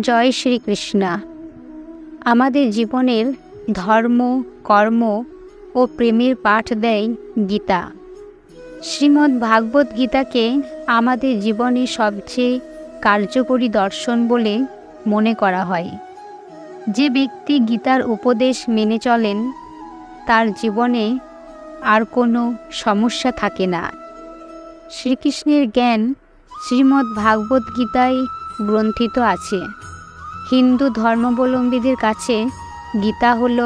জয় শ্রীকৃষ্ণ। আমাদের জীবনের ধর্ম, কর্ম ও প্রেমের পাঠ দেয় গীতা। শ্রীমদ্ ভাগবত গীতাকে আমাদের জীবনে সবচেয়ে কার্যকরী দর্শন বলে মনে করা হয়। যে ব্যক্তি গীতার উপদেশ মেনে চলেন, তার জীবনে আর কোনো সমস্যা থাকে না। শ্রীকৃষ্ণের জ্ঞান শ্রীমদ্ ভাগবত গীতায় গ্রন্থিত আছে। হিন্দু ধর্মাবলম্বীদের কাছে গীতা হল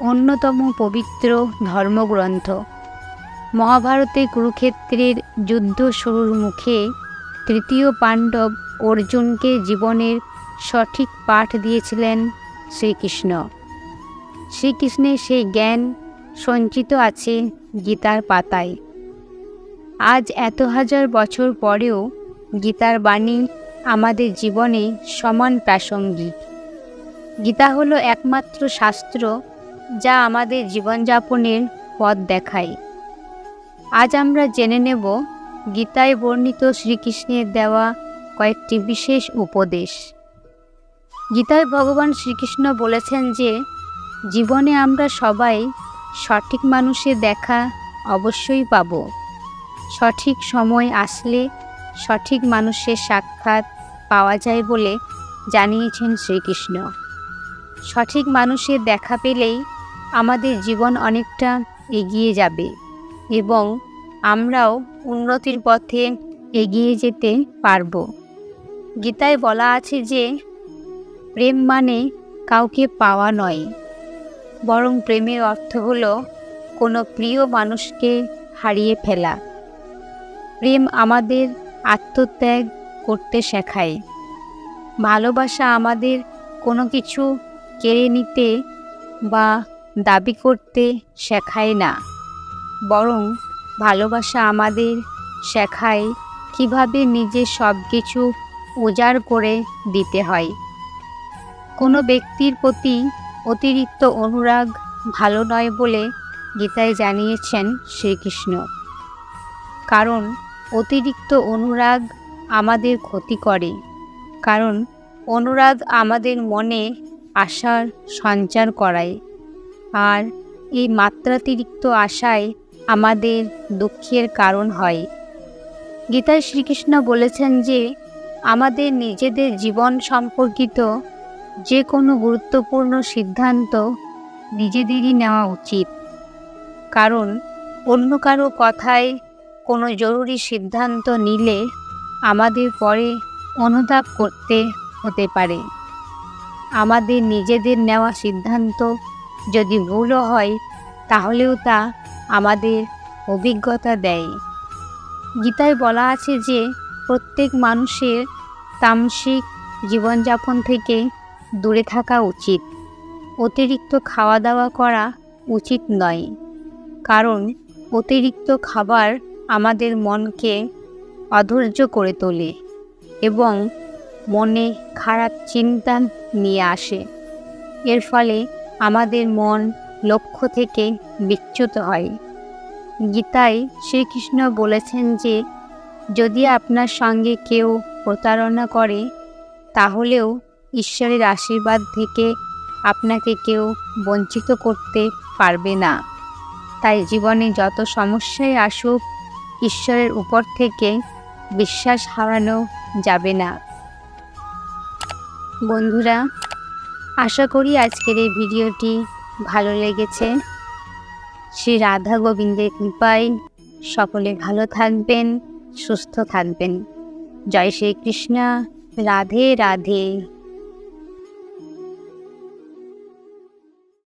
অন্যতম পবিত্র ধর্মগ্রন্থ। মহাভারতে কুরুক্ষেত্রের যুদ্ধ শুরুর মুখে তৃতীয় পাণ্ডব অর্জুনকে জীবনের সঠিক পাঠ দিয়েছিলেন শ্রীকৃষ্ণ। শ্রীকৃষ্ণের সেই জ্ঞান সঞ্চিত আছে গীতার পাতায়। আজ এত হাজার বছর পরেও গীতার বাণী আমাদের জীবনে সমান প্রাসঙ্গিক। গীতা হলো একমাত্র শাস্ত্র যা আমাদের জীবনযাপনের পথ দেখায়। আজ আমরা জেনে নেব গীতায় বর্ণিত শ্রীকৃষ্ণের দেওয়া কয়েকটি বিশেষ উপদেশ। গীতায় ভগবান শ্রীকৃষ্ণ বলেছেন যে, জীবনে আমরা সবাই সঠিক মানুষের দেখা অবশ্যই পাব। সঠিক সময় আসলে সঠিক মানুষের সাক্ষাৎ পাওয়া যায় বলে জানিয়েছেন শ্রীকৃষ্ণ। সঠিক মানুষের দেখা পেলেই আমাদের জীবন অনেকটা এগিয়ে যাবে এবং আমরাও উন্নতির পথে এগিয়ে যেতে পারব। গীতায় বলা আছে যে, প্রেম মানে কাউকে পাওয়া নয়, বরং প্রেমের অর্থ হলো কোনো প্রিয় মানুষকে হারিয়ে ফেলা। প্রেম আমাদের আত্মত্যাগ করতে শেখায়। ভালোবাসা আমাদের কোনো কিছু কেড়ে নিতে বা দাবি করতে শেখায় না। বরং ভালোবাসা আমাদের শেখায় কীভাবে নিজের সব কিছু উজাড় করে দিতে হয়। কোনো ব্যক্তির প্রতি অতিরিক্ত অনুরাগ ভালো নয় বলে গীতায় জানিয়েছেন শ্রীকৃষ্ণ। কারণ অতিরিক্ত অনুরাগ আমাদের ক্ষতি করে। কারণ অনুরাগ আমাদের মনে আশার সঞ্চার করায়। আর এই মাত্রাতিরিক্ত আশায় আমাদের দুঃখের কারণ হয়। গীতায় শ্রীকৃষ্ণ বলেছেন যে, আমাদের নিজেদের জীবন সম্পর্কিত যে কোনো গুরুত্বপূর্ণ সিদ্ধান্ত নিজেদেরই নেওয়া উচিত। কারণ অন্য কারও কথায় কোনো জরুরি সিদ্ধান্ত নিলে আমাদের পরে অনুতাপ করতে হতে পারে। আমাদের নিজেদের নেওয়া সিদ্ধান্ত যদি ভুলও হয়, তাহলেও তা আমাদের অভিজ্ঞতা দেয়। গীতায় বলা আছে যে, প্রত্যেক মানুষের তামসিক জীবনযাপন থেকে দূরে থাকা উচিত। অতিরিক্ত খাওয়া দাওয়া করা উচিত নয়। কারণ, অতিরিক্ত খাবার আমাদের মনকে অধৈর্য করে তোলে এবং মনে খারাপ চিন্তা নিয়ে আসে। এর ফলে আমাদের মন লক্ষ্য থেকে বিচ্যুত হয়। গীতায় শ্রীকৃষ্ণ বলেছেন যে, যদি আপনার সঙ্গে কেউ প্রতারণা করে, তাহলেও ঈশ্বরের আশীর্বাদ থেকে আপনাকে কেউ বঞ্চিত করতে পারবে না। তাই জীবনে যত সমস্যাই আসুক, ঈশ্বরের উপর থেকে বিশ্বাস হারানো যাবে না। বন্ধুরা, আশা করি আজকের এই ভিডিওটি ভালো লেগেছে। শ্রী রাধা গোবিন্দের কৃপায় সকলে ভালো থাকবেন, সুস্থ থাকবেন। জয় শ্রীকৃষ্ণ। রাধে রাধে।